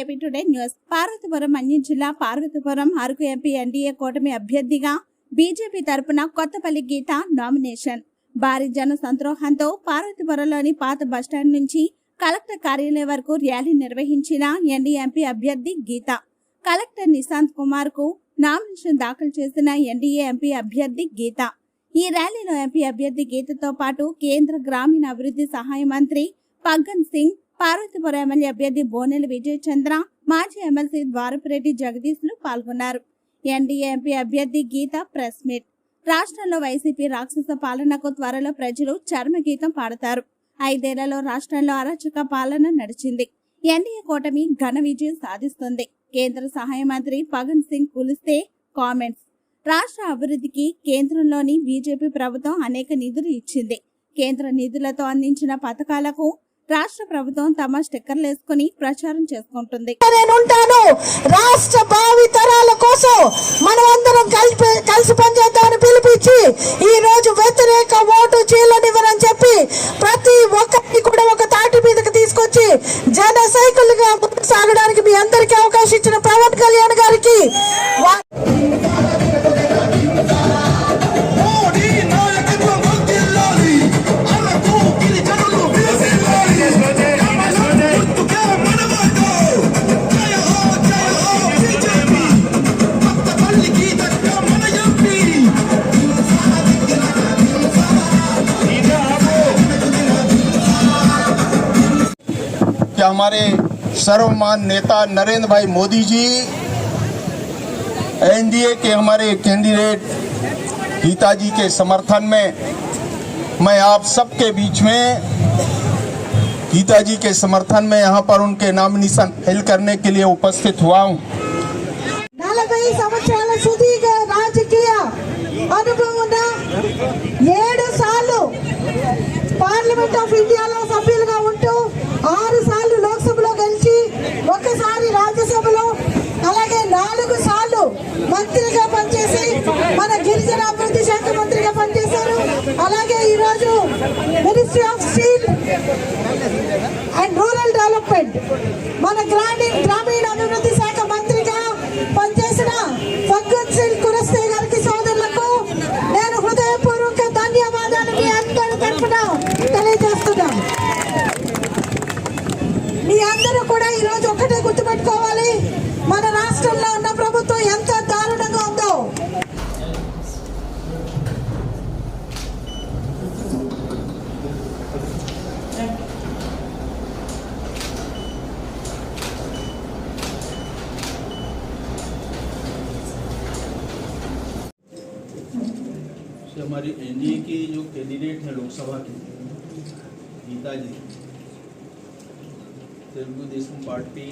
AP today news Parvathipuram అన్యం జిల్లా Parvathipuram Araku MP NDA కూటమి అభ్యర్థిగా బీజేపీ తరపున కొత్తపల్లి గీత నామినేషన్. భారీ జన సంద్రోహంతో పార్వతీపురంలోని పాత బస్టాండ్ నుంచి కలెక్టర్ కార్యాలయం వరకు ర్యాలీ నిర్వహించిన ఎన్డీఏ ఎంపీ అభ్యర్థి గీత. కలెక్టర్ నిశాంత్ కుమార్కు నామినేషన్ దాఖలు చేసిన ఎన్డీఏ ఎంపీ అభ్యర్థి గీత. ఈ ర్యాలీలో ఎంపీ అభ్యర్థి గీతతో పాటు కేంద్ర గ్రామీణ అభివృద్ధి సహాయ మంత్రి పగ్గన్ సింగ్ పార్వతీపురం ఎమ్మెల్యే అభ్యర్థి బోనెల విజయ్ చంద్ర మాజీ ఎమ్మెల్సీ ద్వారపురెడ్డి జగదీష్లు పాల్గొన్నారు. ఎన్డీఏ ఎంపీ అభ్యర్థి గీత ప్రెస్ మీట్. రాష్ట్రంలో వైసీపీ రాక్షస పాలనకు త్వరలో ప్రజలు చర్మగీతం పాడతారు. ఐదేళ్ళలో రాష్ట్రంలో అరాచక పాలన నడిచింది. ఎన్డీఏ కూటమి ఘన విజయం సాధిస్తుంది. కేంద్ర సహాయ మంత్రి పవన్ సింగ్ కులిస్తే కామెంట్స్. రాష్ట్ర అభివృద్ధికి కేంద్రంలోని బీజేపీ ప్రభుత్వం అనేక నిధులు ఇచ్చింది. కేంద్ర నిధులతో అందించిన పథకాలకు రాష్ట్ర ప్రభుత్వం తమ స్టిక్కర్లు వేసుకుని ప్రచారం చేసుకుంటుంది. నేను ఉంటాను. రాష్ట్ర భావి తరాల కోసం మనమందరం కలిపి కలిసి పనిచేద్దామని పిలిపించి ఈ రోజు వ్యతిరేక ఓటు చీలనివ్వరని చెప్పి ప్రతి ఒక్కరిని కూడా ఒక తాటి మీదకి తీసుకొచ్చి జన సైకిల్గా ముందుకు సాగడానికి మీ అందరికీ అవకాశం ఇచ్చిన పవన్ కళ్యాణ్ గారికి हमारे सर्वमान नेता नरेंद्र भाई मोदी जी एनडीए के हमारे कैंडिडेट गीता जी के समर्थन में मैं आप सबके बीच में गीता जी के समर्थन में यहाँ पर उनके नामिनेशन फाइल करने के लिए उपस्थित हुआ हूँ నలభై సంవత్సరాల సుదీర్ఘ రాజకీయ అనుభవం ఉన్న ఏడు సార్లు పార్లమెంట్ ఆఫ్ ఇండియాలో సభ్యులుగా డెవలప్మెంట్ మన గ్రామీణ గ్రామీణ అభివృద్ధి శాఖ మంత్రిగా పనిచేసిన ఫగ్గన్ సింగ్ కురస్తే గారికి సోదరులకు నేను హృదయపూర్వక ధన్యవాదాలు మీ అందరి తరఫున తెలియజేస్తున్నాను. మీ అందరూ కూడా ఈరోజు ఒక్కటే గుర్తుపెట్టుకోవాలి. మన రాష్ట్రంలో ఉన్న ప్రభుత్వం ఎంత దారుణంగా ఉందో. से हमारी एनडीए के जो कैंडिडेट हैं लोकसभा के गीता जी तेलुगु देशम पार्टी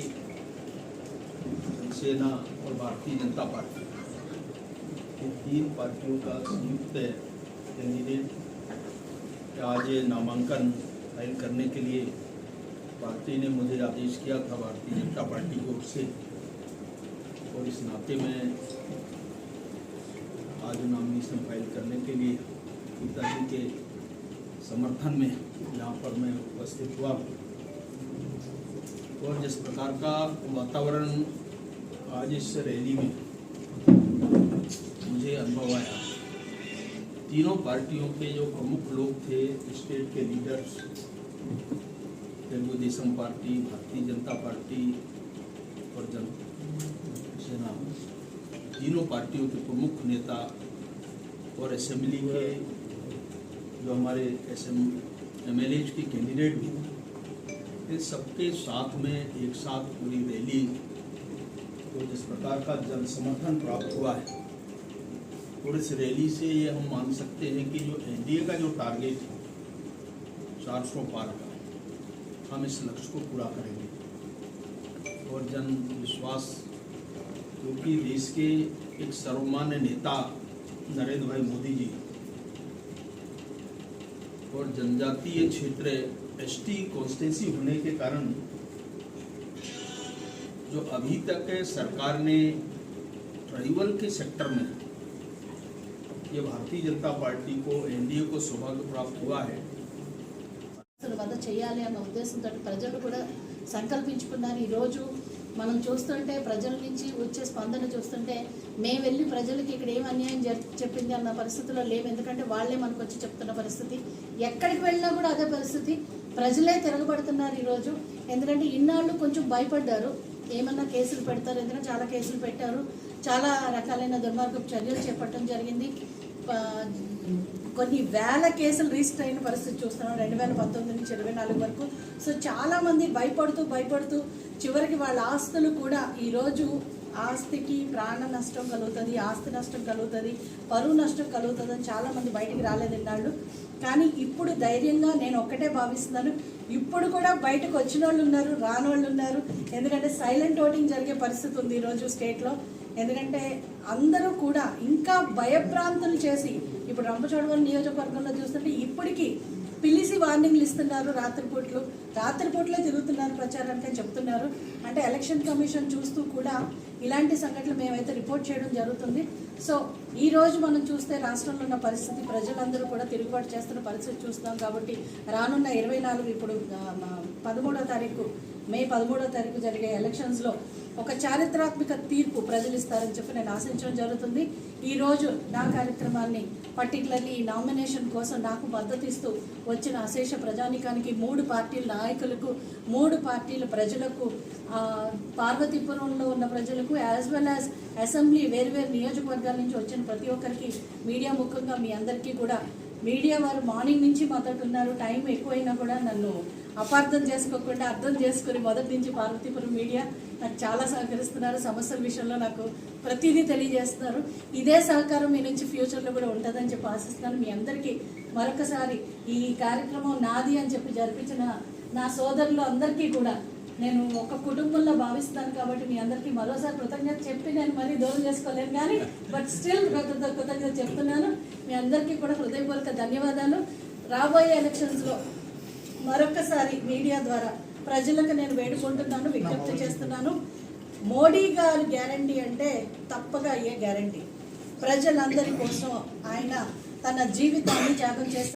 सेना और भारतीय जनता पार्टी, ये तीन पार्टियों का संयुक्त कैंडिडेट आज ये नामांकन फ़ाइल करने के लिए पार्टी ने मुझे आदेश किया था, भारतीय जनता पार्टी की ओर से? और इस नाते में आज नॉमिनेशन फ़ाइल करने के लिए पिताजी के समर्थन में यहाँ पर मैं उपस्थित हुआ। और जिस प्रकार का वातावरण आज इस रैली में मुझे अनुभव आया, तीनों पार्टियों के जो प्रमुख लोग थे, स्टेट के leaders Telugu Desam party, Bharatiya Janata party और जन सेना। तीनों पार्टियों के प्रमुख नेता और असेंबली के जो हमारे एम एल के कैंडिडेट भी इन सबके साथ में एक साथ पूरी रैली को जिस प्रकार का जन समर्थन प्राप्त हुआ है और इस रैली से ये हम मान सकते हैं कि जो एनडीए का जो टारगेट है, चार सौ पार का, हम इस लक्ष्य को पूरा करेंगे। और जन विश्वास क्योंकि देश के एक सर्वमान्य नेता नरेंद्र भाई मोदी जी और जनजातीय क्षेत्र एसटी कॉन्स्टिट्यूंसी होने के कारण जो अभी तक सरकार ने ट्राइबल के सेक्टर में ये भारतीय जनता पार्टी को एनडीए को सौभाग्य प्राप्त हुआ है అసలు వద్ద చేయాలి అన్న ఉద్దేశంతో ప్రజలు కూడా సంకల్పించుకున్నారు ఈరోజు మనం చూస్తుంటే ప్రజల నుంచి వచ్చే స్పందన చూస్తుంటే మేము వెళ్ళి ప్రజలకి ఇక్కడ ఏం అన్యాయం చెప్పింది అన్న పరిస్థితిలో లేవు. ఎందుకంటే వాళ్ళే మనకు వచ్చి చెప్తున్న పరిస్థితి. ఎక్కడికి వెళ్ళినా కూడా అదే పరిస్థితి. ప్రజలే తిరగబడుతున్నారు ఈరోజు. ఎందుకంటే ఇన్నాళ్ళు కొంచెం భయపడ్డారు. ఏమన్నా కేసులు పెడతారు ఎందుకంటే చాలా కేసులు పెట్టారు. చాలా రకాలైన దుర్మార్గపు చర్యలు చేపట్టడం జరిగింది. కొన్ని వేల కేసులు రిజిస్టర్ అయిన పరిస్థితి చూస్తున్నాం. రెండు వేల పంతొమ్మిది నుంచి ఇరవై నాలుగు వరకు. సో చాలామంది భయపడుతూ భయపడుతూ చివరికి వాళ్ళ ఆస్తులు కూడా ఈరోజు ఆస్తికి ప్రాణ నష్టం కలుగుతుంది ఆస్తి నష్టం కలుగుతుంది పరువు నష్టం కలుగుతుంది అని చాలామంది బయటికి రాలేదన్నాళ్ళు కానీ ఇప్పుడు ధైర్యంగా నేను ఒక్కటే భావిస్తున్నాను. ఇప్పుడు కూడా బయటకు వచ్చిన వాళ్ళు ఉన్నారు రానోళ్ళు ఉన్నారు. ఎందుకంటే సైలెంట్ ఓటింగ్ జరిగే పరిస్థితి ఉంది ఈరోజు స్టేట్లో. ఎందుకంటే అందరూ కూడా ఇంకా భయభ్రాంతులు చేసి ఇప్పుడు రంపచోడవరం నియోజకవర్గంలో చూస్తుంటే ఇప్పటికీ పిలిచి వార్నింగ్లు ఇస్తున్నారు రాత్రిపూట్లు. రాత్రిపూట్లే తిరుగుతున్నారు ప్రచారానికి అని చెప్తున్నారు. అంటే ఎలక్షన్ కమిషన్ చూస్తూ కూడా ఇలాంటి సంఘటనలు మేమైతే రిపోర్ట్ చేయడం జరుగుతుంది. సో ఈ రోజు మనం చూస్తే రాష్ట్రంలో ఉన్న పరిస్థితి ప్రజలందరూ కూడా తిరుగుబాటు చేస్తున్న పరిస్థితి చూస్తున్నాం కాబట్టి రానున్న ఇరవై నాలుగు ఇప్పుడు పదమూడో తారీఖు మే పదమూడో తారీఖు జరిగే ఎలక్షన్స్లో ఒక చారిత్రాత్మక తీర్పు ప్రజలు ఇస్తారని చెప్పి నేను ఆశించడం జరుగుతుంది. ఈరోజు నా కార్యక్రమాన్ని పర్టికులర్లీ ఈ నామినేషన్ కోసం నాకు మద్దతిస్తూ వచ్చిన అశేష ప్రజానికానికి మూడు పార్టీల నాయకులకు మూడు పార్టీల ప్రజలకు పార్వతీపురంలో ఉన్న ప్రజలకు యాజ్ వెల్ యాజ్ అసెంబ్లీ వేర్వేరు నియోజకవర్గాల నుంచి వచ్చిన ప్రతి ఒక్కరికి మీడియా ముఖంగా మీ అందరికీ కూడా. మీడియా వారు మార్నింగ్ నుంచి మొదటి ఉన్నారు టైం ఎక్కువైనా కూడా నన్ను అపార్థం చేసుకోకుండా అర్థం చేసుకుని మొదటి నుంచి పార్వతీపురం మీడియా నాకు చాలా సహకరిస్తున్నారు. సమస్యల విషయంలో నాకు ప్రతిదీ తెలియజేస్తున్నారు. ఇదే సహకారం మీ నుంచి ఫ్యూచర్లో కూడా ఉంటుందని చెప్పి ఆశిస్తున్నాను. మీ అందరికీ మరొకసారి ఈ కార్యక్రమం నాది అని చెప్పి జరిపించిన నా సోదరులు అందరికీ కూడా నేను ఒక కుటుంబంలో భావిస్తాను కాబట్టి మీ అందరికీ మరోసారి కృతజ్ఞత చెప్పి నేను మరీ దూరం చేసుకోలేను కానీ బట్ స్టిల్ కృతజ్ఞత చెప్తున్నాను. మీ అందరికీ కూడా హృదయపూర్వక ధన్యవాదాలు. రాబోయే ఎలక్షన్స్లో మరొకసారి మీడియా ద్వారా ప్రజలకు నేను వేడుకుంటున్నాను విజ్ఞప్తి చేస్తున్నాను. మోడీ గారు గ్యారంటీ అంటే తప్పగా అయ్యే గ్యారంటీ? ప్రజలందరి కోసం ఆయన తన జీవితాన్ని త్యాగం చేస్తారు